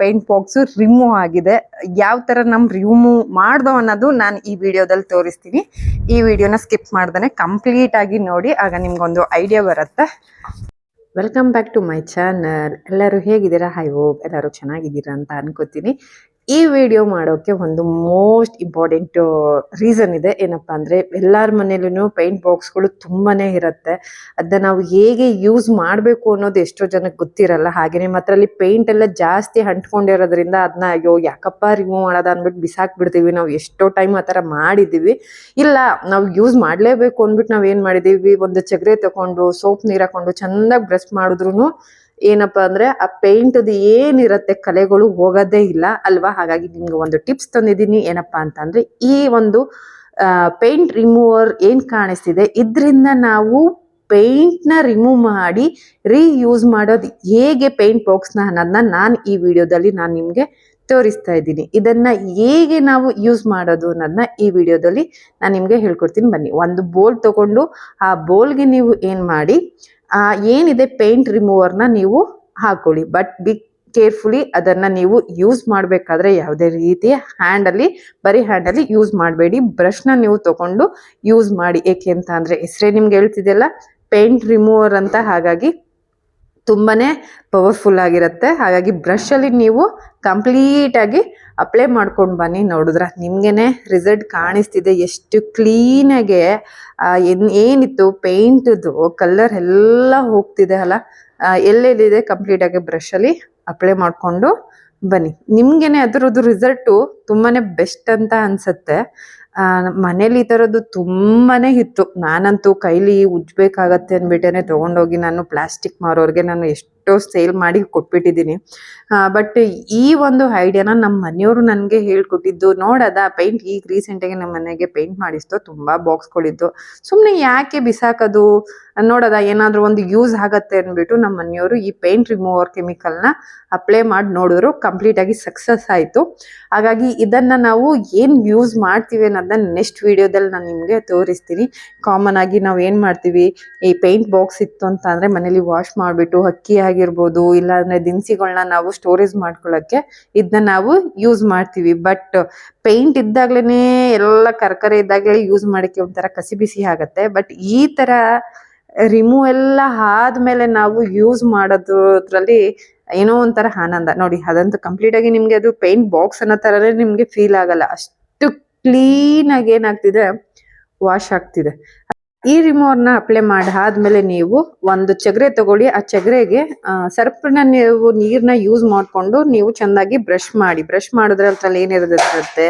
Paint box remove ಆಗಿದೆ. ಯಾವ ತರ ನಮ್ ರಿಮೂವ್ ಮಾಡ್ದೋ ಅನ್ನೋದು ನಾನು ಈ ವಿಡಿಯೋದಲ್ಲಿ ತೋರಿಸ್ತೀನಿ. ಈ ವಿಡಿಯೋನ ಸ್ಕಿಪ್ ಮಾಡ್ದೇ ಕಂಪ್ಲೀಟ್ ಆಗಿ ನೋಡಿ, ಆಗ ನಿಮ್ಗೊಂದು ಐಡಿಯಾ ಬರುತ್ತೆ. Welcome back to my channel ಎಲ್ಲರೂ ಹೇಗಿದ್ದೀರಾ? ಹೈ ಹೋಪ್ ಎಲ್ಲರೂ ಚೆನ್ನಾಗಿದ್ದೀರಾ ಅಂತ ಅನ್ಕೋತೀನಿ. ಈ ವಿಡಿಯೋ ಮಾಡೋಕೆ ಒಂದು ಮೋಸ್ಟ್ ಇಂಪಾರ್ಟೆಂಟ್ ರೀಸನ್ ಇದೆ. ಏನಪ್ಪಾ ಅಂದ್ರೆ ಎಲ್ಲರ ಮನೇಲೂ ಪೇಂಟ್ ಬಾಕ್ಸ್ಗಳು ತುಂಬಾನೇ ಇರುತ್ತೆ. ಅದನ್ನ ನಾವು ಹೇಗೆ ಯೂಸ್ ಮಾಡಬೇಕು ಅನ್ನೋದು ಎಷ್ಟೋ ಜನಕ್ಕೆ ಗೊತ್ತಿರಲ್ಲ. ಹಾಗೆ ಮಾತ್ರ ಅಲ್ಲಿ ಪೇಂಟ್ ಎಲ್ಲ ಜಾಸ್ತಿ ಹಂಟ್ಕೊಂಡಿರೋದ್ರಿಂದ ಅದನ್ನ ಅಯ್ಯೋ ಯಾಕಪ್ಪ ರಿಮೂವ್ ಮಾಡೋದ ಅಂದ್ಬಿಟ್ಟು ಬಿಸಾಕ್ ಬಿಡ್ತೀವಿ ನಾವು ಎಷ್ಟೋ ಟೈಮ್ ಆ ಥರ ಮಾಡಿದ್ದೀವಿ ಇಲ್ಲ, ನಾವು ಯೂಸ್ ಮಾಡಲೇಬೇಕು ಅಂದ್ಬಿಟ್ಟು ನಾವು ಏನು ಮಾಡಿದ್ದೀವಿ ಒಂದು ಚಗರೆ ತಗೊಂಡು, ಸೋಪ್ ನೀರು ಹಾಕೊಂಡು ಚೆನ್ನಾಗಿ ಬ್ರಷ್ ಮಾಡಿದ್ರು ಏನಪ್ಪಾ ಅಂದ್ರೆ ಆ ಪೇಂಟ್ದು ಏನಿರುತ್ತೆ ಕಲೆಗಳು ಹೋಗೋದೇ ಇಲ್ಲ ಅಲ್ವಾ? ಹಾಗಾಗಿ ನಿಮ್ಗೆ ಒಂದು ಟಿಪ್ಸ್ ತಂದಿದ್ದೀನಿ. ಏನಪ್ಪ ಅಂತಂದ್ರೆ ಈ ಒಂದು ಪೇಂಟ್ ರಿಮೂವರ್ ಏನು ಕಾಣಿಸ್ತಿದೆ? ಇದರಿಂದ ನಾವು ಪೇಂಟ್ನ ರಿಮೂವ್ ಮಾಡಿ ರೀಯೂಸ್ ಮಾಡೋದು ಹೇಗೆ ಪೇಂಟ್ ಬಾಕ್ಸ್ನ ಅನ್ನೋದನ್ನ ನಾನು ಈ ವಿಡಿಯೋದಲ್ಲಿ ನಾನು ನಿಮಗೆ ತೋರಿಸ್ತಾ ಇದ್ದೀನಿ. ಇದನ್ನ ಹೇಗೆ ನಾವು ಯೂಸ್ ಮಾಡೋದು ಅನ್ನೋದನ್ನ ಈ ವಿಡಿಯೋದಲ್ಲಿ ನಾನು ನಿಮಗೆ ಹೇಳ್ಕೊಡ್ತೀನಿ. ಬನ್ನಿ. ಒಂದು ಬೋಲ್ ತಗೊಂಡು ಆ ಬೋಲ್ಗೆ ನೀವು ಏನು ಮಾಡಿ ಏನಿದೆ ಪೇಂಟ್ ರಿಮೂವರ್ನ ನೀವು ಹಾಕೊಳ್ಳಿ. ಬಟ್ ಬಿ ಕೇರ್ಫುಲಿ ಅದನ್ನ ನೀವು ಯೂಸ್ ಮಾಡಬೇಕಾದ್ರೆ ಯಾವುದೇ ರೀತಿಯ ಹ್ಯಾಂಡಲ್ಲಿ ಬರೀ ಹ್ಯಾಂಡಲ್ಲಿ ಯೂಸ್ ಮಾಡಬೇಡಿ. ಬ್ರಷ್ನ ನೀವು ತಗೊಂಡು ಯೂಸ್ ಮಾಡಿ. ಏಕೆ ಅಂತ ಅಂದರೆ, ಹೆಸರೇ ನಿಮ್ಗೆ ಹೇಳ್ತಿದೆಯಲ್ಲ ಪೇಂಟ್ ರಿಮೂವರ್ ಅಂತ ಹಾಗಾಗಿ ತುಂಬಾ ಪವರ್ಫುಲ್ ಆಗಿರುತ್ತೆ. ಹಾಗಾಗಿ ಬ್ರಷಲ್ಲಿ ನೀವು ಕಂಪ್ಲೀಟ್ ಆಗಿ ಅಪ್ಲೈ ಮಾಡ್ಕೊಂಡು ಬನ್ನಿ ನೋಡಿದ್ರೆ. ನಿಮಗೇ ರಿಸಲ್ಟ್ ಕಾಣಿಸ್ತಿದೆ. ಎಷ್ಟು ಕ್ಲೀನಾಗೆ ಏನಿತ್ತು ಪೇಂಟದ್ದು ಕಲ್ಲರ್ ಎಲ್ಲ ಹೋಗ್ತಿದೆ ಅಲ್ಲ? ಎಲ್ಲೆಲ್ಲಿದೆ? ಕಂಪ್ಲೀಟಾಗಿ ಬ್ರಷಲ್ಲಿ ಅಪ್ಲೈ ಮಾಡಿಕೊಂಡು ಬನ್ನಿ. ನಿಮ್ಗೇನೆ ಅದರದ್ದು ರಿಸಲ್ಟು ತುಂಬಾನೇ ಬೆಸ್ಟ್ ಅಂತ ಅನ್ಸುತ್ತೆ. ಮನೇಲಿ ಈ ಥರದ್ದು ತುಂಬಾನೇ ಇತ್ತು ನಾನಂತೂ ಕೈಲಿ ಉಜ್ಜಬೇಕಾಗತ್ತೆ ಅಂದ್ಬಿಟ್ಟೇ ತೊಗೊಂಡೋಗಿ ನಾನು ಪ್ಲಾಸ್ಟಿಕ್ ಮಾರೋರಿಗೆ ನಾನು ಎಷ್ಟೋ ಸೇಲ್ ಮಾಡಿ ಕೊಟ್ಬಿಟ್ಟಿದ್ದೀನಿ. ಬಟ್ ಈ ಒಂದು ಐಡಿಯಾನ ನಮ್ಮ ಮನೆಯವರು ನನಗೆ ಹೇಳ್ಕೊಟ್ಟಿದ್ದು ನೋಡದ ಪೇಂಟ್ ಈಗ ರೀಸೆಂಟಾಗಿ ನಮ್ಮ ಮನೆಗೆ ಪೇಂಟ್ ಮಾಡಿಸ್ತು ತುಂಬಾ ಬಾಕ್ಸ್ಗಳಿದ್ದು ಸುಮ್ಮನೆ ಯಾಕೆ ಬಿಸಾಕೋದು? ನೋಡದ, ಏನಾದರೂ ಒಂದು ಯೂಸ್ ಆಗತ್ತೆ ಅಂದ್ಬಿಟ್ಟು ನಮ್ಮ ಮನೆಯವರು ಈ ಪೇಂಟ್ ರಿಮೂವರ್ ಕೆಮಿಕಲ್ನ ಅಪ್ಲೈ ಮಾಡಿ ನೋಡಿದ್ರು ಕಂಪ್ಲೀಟ್ ಆಗಿ ಸಕ್ಸಸ್ ಆಯಿತು. ಹಾಗಾಗಿ ಇದನ್ನ ನಾವು ಏನು ಯೂಸ್ ಮಾಡ್ತೀವಿ ಅನ್ನೋದನ್ನ ನೆಕ್ಸ್ಟ್ ವಿಡಿಯೋದಲ್ಲಿ ನಾನು ನಿಮಗೆ ತೋರಿಸ್ತೀನಿ. ಕಾಮನ್ ಆಗಿ ನಾವು ಏನು ಮಾಡ್ತೀವಿ, ಈ ಪೇಂಟ್ ಬಾಕ್ಸ್ ಇತ್ತು ಅಂತ ಅಂದ್ರೆ ಮನೇಲಿ ವಾಶ್ ಮಾಡಿಬಿಟ್ಟು ಅಕ್ಕಿ ಆಗಿರ್ಬೋದು, ಇಲ್ಲಾಂದ್ರೆ ದಿನಸಿಗಳನ್ನ ನಾವು ಸ್ಟೋರೇಜ್ ಮಾಡ್ಕೊಳ್ಳೋಕ್ಕೆ ಇದನ್ನ ನಾವು ಯೂಸ್ ಮಾಡ್ತೀವಿ. ಬಟ್ ಪೇಂಟ್ ಇದ್ದಾಗ್ಲೇ ಎಲ್ಲ ಕರ್ಕರೆ ಇದ್ದಾಗಲೇ ಯೂಸ್ ಮಾಡೋಕ್ಕೆ ಒಂಥರ ಕಸಿ ಬಿಸಿ ಆಗುತ್ತೆ. ಬಟ್ ಈ ತರ ರಿಮೂವ್ ಎಲ್ಲ ಆದ್ಮೇಲೆ ನಾವು ಯೂಸ್ ಮಾಡೋದ್ರಲ್ಲಿ ಏನೋ ಒಂಥರ ಆನಂದ. ನೋಡಿ, ಅದಂತೂ ಕಂಪ್ಲೀಟ್ ಆಗಿ ನಿಮ್ಗೆ ಅದು ಪೇಂಟ್ ಬಾಕ್ಸ್ ಅನ್ನೋ ಥರನೇ ನಿಮ್ಗೆ ಫೀಲ್ ಆಗಲ್ಲ. ಅಷ್ಟು ಕ್ಲೀನ್ ಆಗಿ ಏನಾಗ್ತಿದೆ? ವಾಶ್ ಆಗ್ತಿದೆ. ಈ ರಿಮೂವರ್ನ ಅಪ್ಲೈ ಮಾಡಿ ಆದ್ಮೇಲೆ ನೀವು ಒಂದು ಚಗರೆ ತಗೊಳ್ಳಿ. ಆ ಚಗರೆಗೆ ಸರ್ಪನ್ನ ನೀವು ನೀರ್ನ ಯೂಸ್ ಮಾಡ್ಕೊಂಡು ನೀವು ಚೆನ್ನಾಗಿ ಬ್ರಷ್ ಮಾಡಿ. ಬ್ರಷ್ ಮಾಡಿದ್ರೆ ಅದ್ರಲ್ಲಿ ಏನಿರುತ್ತೆ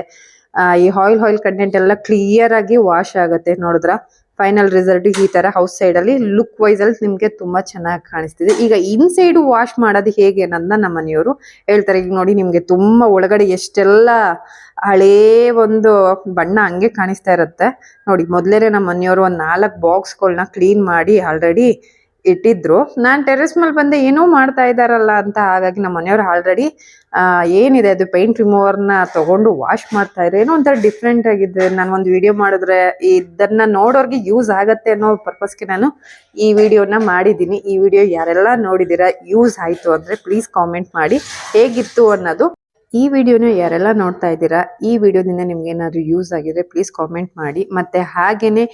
ಈ ಆಯಿಲ್ ಆಯಿಲ್ ಕಂಟೆಂಟ್ ಎಲ್ಲ ಕ್ಲಿಯರ್ ಆಗಿ ವಾಶ್ ಆಗುತ್ತೆ ನೋಡಿದ್ರ? ಫೈನಲ್ ರಿಸಲ್ಟ್ ಈ ತರ ಹೌಸ್ ಸೈಡ್ ಅಲ್ಲಿ ಲುಕ್ ವೈಸ್ ಅಲ್ಲಿ ನಿಮ್ಗೆ ತುಂಬಾ ಚೆನ್ನಾಗಿ ಕಾಣಿಸ್ತಿದೆ. ಈಗ ಇನ್ ಸೈಡ್ ವಾಶ್ ಮಾಡೋದು ಹೇಗೆ ಅನ್ನೋದನ್ನ ನಮ್ಮ ಮನೆಯವರು ಹೇಳ್ತಾರೆ. ಈಗ ನೋಡಿ ನಿಮ್ಗೆ ತುಂಬಾ ಒಳಗಡೆ ಎಷ್ಟೆಲ್ಲ ಹಳೇ ಒಂದು ಬಣ್ಣ ಹಂಗೆ ಕಾಣಿಸ್ತಾ ಇರುತ್ತೆ. ನೋಡಿ ಮೊದ್ಲೇನೆ ನಮ್ಮ ಮನೆಯವರು ಒಂದ್ ನಾಲ್ಕು ಬಾಕ್ಸ್ಗಳನ್ನ ಕ್ಲೀನ್ ಮಾಡಿ ಆಲ್ರೆಡಿ ಇಟ್ಟಿದ್ರು. ನಾನ್ ಟೆರೆಸ್ ಮೇಲೆ ಬಂದೆ ಏನೋ ಮಾಡ್ತಾ ಇದಾರಲ್ಲ ಅಂತ ಹಾಗಾಗಿ ನಮ್ಮ ಮನೆಯವ್ರು ಆಲ್ರೆಡಿ ಏನಿದೆ ಅದು ಪೇಂಟ್ ರಿಮೂವರ್ನ ತಗೊಂಡು ವಾಶ್ ಮಾಡ್ತಾ ಇದ್ರು. ಏನೋ ಒಂಥರ ಡಿಫ್ರೆಂಟ್ ಆಗಿದೆ. ನಾನು ಒಂದು ವಿಡಿಯೋ ಮಾಡಿದ್ರೆ ಇದನ್ನ ನೋಡೋರ್ಗೆ ಯೂಸ್ ಆಗತ್ತೆ ಅನ್ನೋ ಪರ್ಪಸ್ಗೆ ನಾನು ಈ ವಿಡಿಯೋನ ಮಾಡಿದ್ದೀನಿ. ಈ ವಿಡಿಯೋ ಯಾರೆಲ್ಲ ನೋಡಿದ್ದೀರಾ ಯೂಸ್ ಆಯ್ತು ಅಂದ್ರೆ ಪ್ಲೀಸ್ ಕಾಮೆಂಟ್ ಮಾಡಿ. ಹೇಗಿತ್ತು ಅನ್ನೋದು ಈ ವಿಡಿಯೋನ ಯಾರೆಲ್ಲ ನೋಡ್ತಾ ಇದ್ದೀರಾ, ಈ ವಿಡಿಯೋದಿಂದ ನಿಮ್ಗೆ ಏನಾದ್ರು ಯೂಸ್ ಆಗಿದ್ರೆ ಪ್ಲೀಸ್ ಕಾಮೆಂಟ್ ಮಾಡಿ. ಮತ್ತೆ ಹಾಗೇನೆ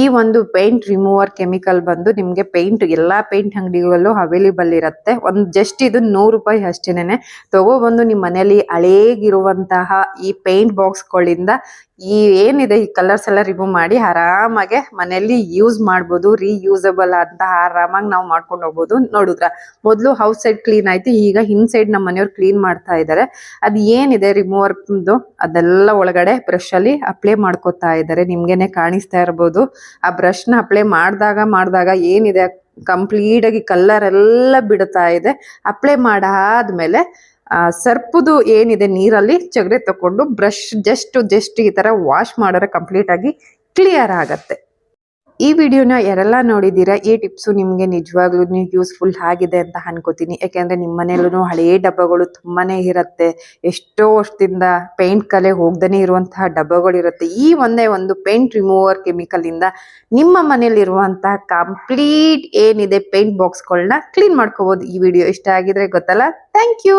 ಈ ಒಂದು ಪೇಂಟ್ ರಿಮೂವರ್ ಕೆಮಿಕಲ್ ಬಂದು ನಿಮ್ಗೆ ಪೇಂಟ್ ಎಲ್ಲಾ ಪೇಂಟ್ ಅಂಗಡಿಗಳಲ್ಲೂ ಅವೈಲೇಬಲ್ ಇರುತ್ತೆ. ಒಂದು ಜಸ್ಟ್ ಇದು ನೂರು ರೂಪಾಯಿ ಅಷ್ಟೇನೆ ತಗೊಬಂದು ನಿಮ್ಮ ಮನೆಯಲ್ಲಿ ಹಳೇಗಿರುವಂತಹ ಈ ಪೇಂಟ್ ಬಾಕ್ಸ್ಗಳಿಂದ ಈ ಏನಿದೆ ಈ ಕಲರ್ಸ್ ಎಲ್ಲ ರಿಮೂವ್ ಮಾಡಿ ಆರಾಮಾಗೆ ಮನೆಯಲ್ಲಿ ಯೂಸ್ ಮಾಡ್ಬೋದು ರೀಯೂಸಬಲ್ ಅಂತ ಆರಾಮಾಗಿ ನಾವು ಮಾಡ್ಕೊಂಡು ಹೋಗ್ಬೋದು. ನೋಡಿದ್ರ, ಮೊದಲು ಹೌಸ್ ಸೈಡ್ ಕ್ಲೀನ್ ಆಯ್ತು, ಈಗ ಇನ್ ಸೈಡ್ ನಮ್ಮ ಮನೆಯವ್ರು ಕ್ಲೀನ್ ಮಾಡ್ತಾ ಇದ್ದಾರೆ ಅದು ಏನಿದೆ ರಿಮೂವರ್ ಅದೆಲ್ಲ ಒಳಗಡೆ ಬ್ರಷ್ ಅಲ್ಲಿ ಅಪ್ಲೈ ಮಾಡ್ಕೋತಾ ಇದ್ದಾರೆ. ನಿಮ್ಗೆನೆ ಕಾಣಿಸ್ತಾ ಇರ್ಬೋದು. ಆ ಬ್ರಷ್ನ ಅಪ್ಲೈ ಮಾಡಿದಾಗ ಮಾಡಿದಾಗ ಏನಿದೆ ಕಂಪ್ಲೀಟ್ ಆಗಿ ಕಲರ್ ಎಲ್ಲ ಬಿಡ್ತಾ ಇದೆ. ಅಪ್ಲೈ ಮಾಡಾದ್ಮೇಲೆ, ಆ, ಸರ್ಪುದು ಏನಿದೆ ನೀರಲ್ಲಿ ಚಗರೆ ತಕೊಂಡು ಬ್ರಷ್ ಜಸ್ಟ್ ಜಸ್ಟ್ ಈ ತರ ವಾಶ್ ಮಾಡಿದ್ರೆ ಕಂಪ್ಲೀಟ್ ಆಗಿ ಕ್ಲಿಯರ್ ಆಗತ್ತೆ. ಈ ವಿಡಿಯೋನ ಯಾರೆಲ್ಲ ನೋಡಿದ್ದೀರಾ, ಈ ಟಿಪ್ಸು ನಿಮಗೆ ನಿಜವಾಗ್ಲೂ ಯೂಸ್ಫುಲ್ ಆಗಿದೆ ಅಂತ ಅನ್ಕೋತೀನಿ. ಯಾಕೆಂದರೆ ನಿಮ್ಮ ಮನೆಯಲ್ಲೂ ಹಳೆಯ ಡಬ್ಬಗಳು ತುಂಬಾನೇ ಇರುತ್ತೆ. ಎಷ್ಟೋ ವರ್ಷದಿಂದ ಪೇಂಟ್ ಕಲೆ ಹೋಗ್ದೇ ಇರುವಂತಹ ಡಬ್ಬಗಳು ಇರುತ್ತೆ. ಈ ಒಂದೇ ಒಂದು ಪೇಂಟ್ ರಿಮೂವರ್ ಕೆಮಿಕಲ್ ಇಂದ ನಿಮ್ಮ ಮನೆಯಲ್ಲಿರುವಂತಹ ಕಂಪ್ಲೀಟ್ ಏನಿದೆ ಪೇಂಟ್ ಬಾಕ್ಸ್ಗಳನ್ನ ಕ್ಲೀನ್ ಮಾಡ್ಕೋಬೋದು. ಈ ವಿಡಿಯೋ ಇಷ್ಟ ಆಗಿದ್ರೆ ಗೊತ್ತಲ್ಲ? Thank you